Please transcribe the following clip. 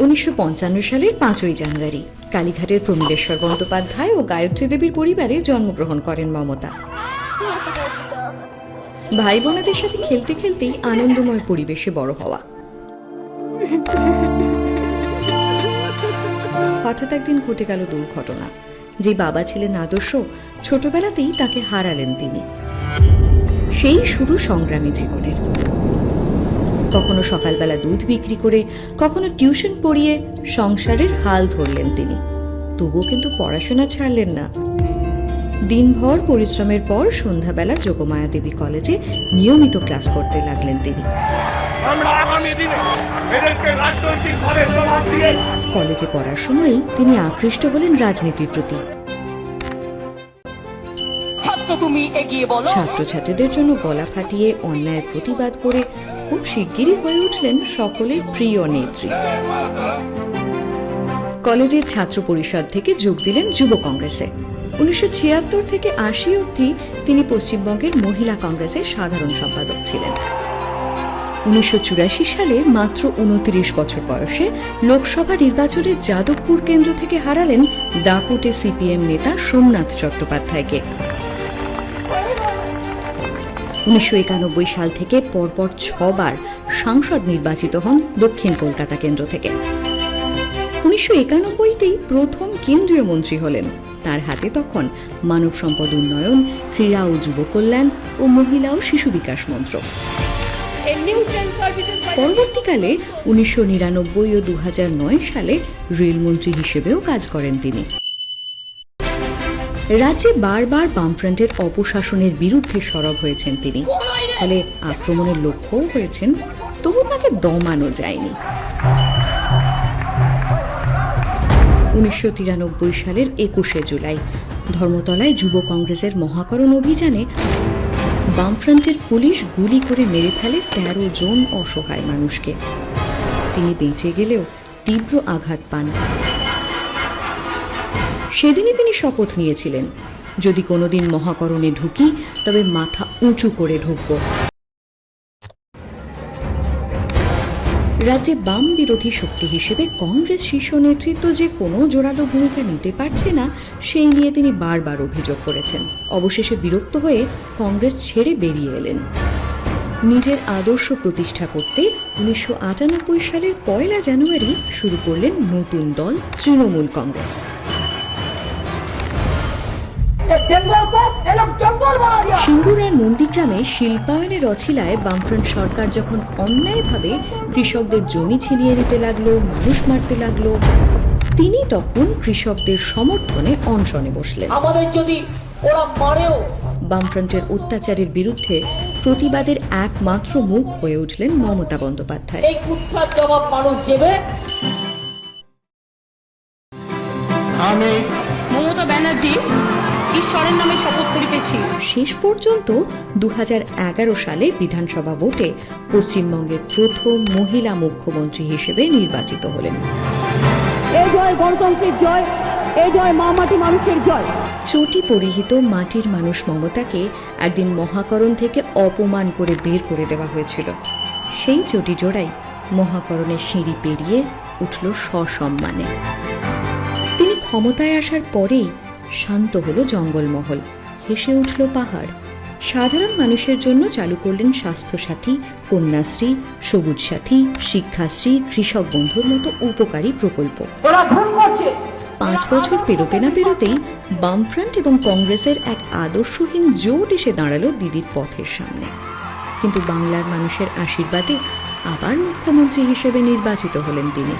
উনিশশো সালের পাঁচই জানুয়ারি। কালীঘাটের প্রমিলেশ্বর বন্দ্যোপাধ্যায় ও গায়ত্রী দেবীর পরিবারে জন্মগ্রহণ করেন মমতা। ভাই বোনেদের সাথে খেলতে খেলতেই আনন্দময় পরিবেশে বড় হওয়া। হঠাৎ একদিন ঘটে গেল দুর্ঘটনা। যে বাবা ছিলেন আদর্শ, ছোটবেলাতেই তাকে হারালেন তিনি। সেই শুরু সংগ্রামী জীবনের। কখনো সকালবেলা দুধ বিক্রি করে কখনো টিউশন পড়িয়ে সংসারের হাল ধরলেন তিনি। তবুও কিন্তু পড়াশোনা ছাড়লেন না। দিনভর পরিশ্রমের পর সন্ধ্যাবেলা যোগমায়া দেবী কলেজে নিয়মিত ক্লাস করতে লাগলেন তিনি। কলেজে পড়ার সময়ই তিনি আকৃষ্ট হলেন রাজনীতির প্রতি। ছাত্র তুমি ছাত্রছাত্রীদের জন্য গলা ফাটিয়ে অন্যায়ের প্রতিবাদ করে খুব শিগগিরই হয়ে উঠলেন সকলের প্রিয় নেত্রী। কলেজের ছাত্র পরিষদ থেকে যোগ দিলেন যুব কংগ্রেসে। উনিশশো ছিয়াত্তর থেকে আশি অবধি তিনি পশ্চিমবঙ্গের মহিলা কংগ্রেসের সাধারণ সম্পাদক ছিলেন। উনিশশো চুরাশি সালে মাত্র উনত্রিশ বছর বয়সে লোকসভা নির্বাচনে যাদবপুর কেন্দ্র থেকে হারালেন দাপুটে সিপিএম নেতা সোমনাথ চট্টোপাধ্যায়কে। উনিশশো একানব্বই সাল থেকে পরপর ছবার সাংসদ নির্বাচিত হন দক্ষিণ কলকাতা কেন্দ্র থেকে। উনিশশো একানব্বইতেই প্রথম কেন্দ্রীয় মন্ত্রী হলেন। তার হাতে তখন মানব সম্পদ উন্নয়ন, ক্রীড়া ও যুব কল্যাণ ও মহিলা ও শিশু বিকাশ মন্ত্রক পরবর্তীকালে উনিশশো নিরানব্বই ও দু হাজার নয় সালে রেলমন্ত্রী হিসেবেও কাজ করেন তিনি। রাজ্যে বারবার বামফ্রন্টের অপশাসনের বিরুদ্ধে সরব হয়েছেন তিনি। ফলে আক্রমণের লক্ষ্যও হয়েছেন, তবু তাকে দমানো যায়নি। উনিশশো তিরানব্বই সালের একুশে জুলাই, ধর্মতলায় যুব কংগ্রেসের মহাকরণ অভিযানে বামফ্রন্টের পুলিশ গুলি করে মেরে ফেলে তেরো জন অসহায় মানুষকে। তিনি বেঁচে গেলেও তীব্র আঘাত পান। সেদিনই তিনি শপথ নিয়েছিলেন। যদি কোনোদিন মহাকরণে ঢুকি, তবে মাথা উঁচু করে ঢুকব। রাজ্যে বাম বিরোধী শক্তি হিসেবে কংগ্রেস শীর্ষ নেতৃত্ব যে কোনো জোরালো ভূমিকা নিতে পারছে না, সেই নিয়ে তিনি বারবার অভিযোগ করেছেন। অবশেষে বিরক্ত হয়ে কংগ্রেস ছেড়ে বেরিয়ে এলেন। নিজের আদর্শ প্রতিষ্ঠা করতে উনিশশো আটানব্বই সালের পয়লা জানুয়ারি শুরু করলেন নতুন দল তৃণমূল কংগ্রেস। সিঙ্গুরার নন্দীগ্রামে শিল্পায়নের অছিলায় বামফ্রন্ট সরকার যখন অন্যায়ভাবে কৃষকদের জমি ছিনিয়ে নিতে লাগল মানুষ মারতে লাগল তিনি তখন কৃষকদের সমর্থনে অনশনে বসলেন। আমাদের যদি ওরা মারেও বামফ্রন্টের অত্যাচারের বিরুদ্ধে প্রতিবাদের একমাত্র মুখ হয়ে উঠলেন মমতা বন্দ্যোপাধ্যায়। এই কুৎসার জবাব মানুষ দেবে? আমি মমতা ব্যানার্জি ঈশ্বরের নামে শপথ করিতেছি। শেষ পর্যন্ত দু হাজার এগারো সালে বিধানসভা ভোটে পশ্চিমবঙ্গের প্রথম মহিলা মুখ্যমন্ত্রী হিসেবে নির্বাচিত হলেন। এই জয় গণতন্ত্রের জয় এই জয় মা মাটি মানুষের জয়। চটি পরিহিত মাটির মানুষ মমতাকে একদিন মহাকরণ থেকে অপমান করে বের করে দেওয়া হয়েছিল। সেই চটি জোড়াই মহাকরণের সিঁড়ি পেরিয়ে উঠল সসম্মানে। তিনি ক্ষমতায় আসার পরেই শান্ত হলো জঙ্গলমহল হেসে উঠল পাহাড়। সাধারণ মানুষের জন্য চালু করলেন স্বাস্থ্যসাথী কন্যাশ্রী সবুজ সাথী শিক্ষাশ্রী কৃষক বন্ধুর মতো উপকারী প্রকল্প। পাঁচ বছর পেরোতে না পেরোতেই বামফ্রন্ট এবং কংগ্রেসের এক আদর্শহীন জোট এসে দাঁড়াল দিদির পথের সামনে। কিন্তু বাংলার মানুষের আশীর্বাদে আবার মুখ্যমন্ত্রী হিসেবে নির্বাচিত হলেন তিনি।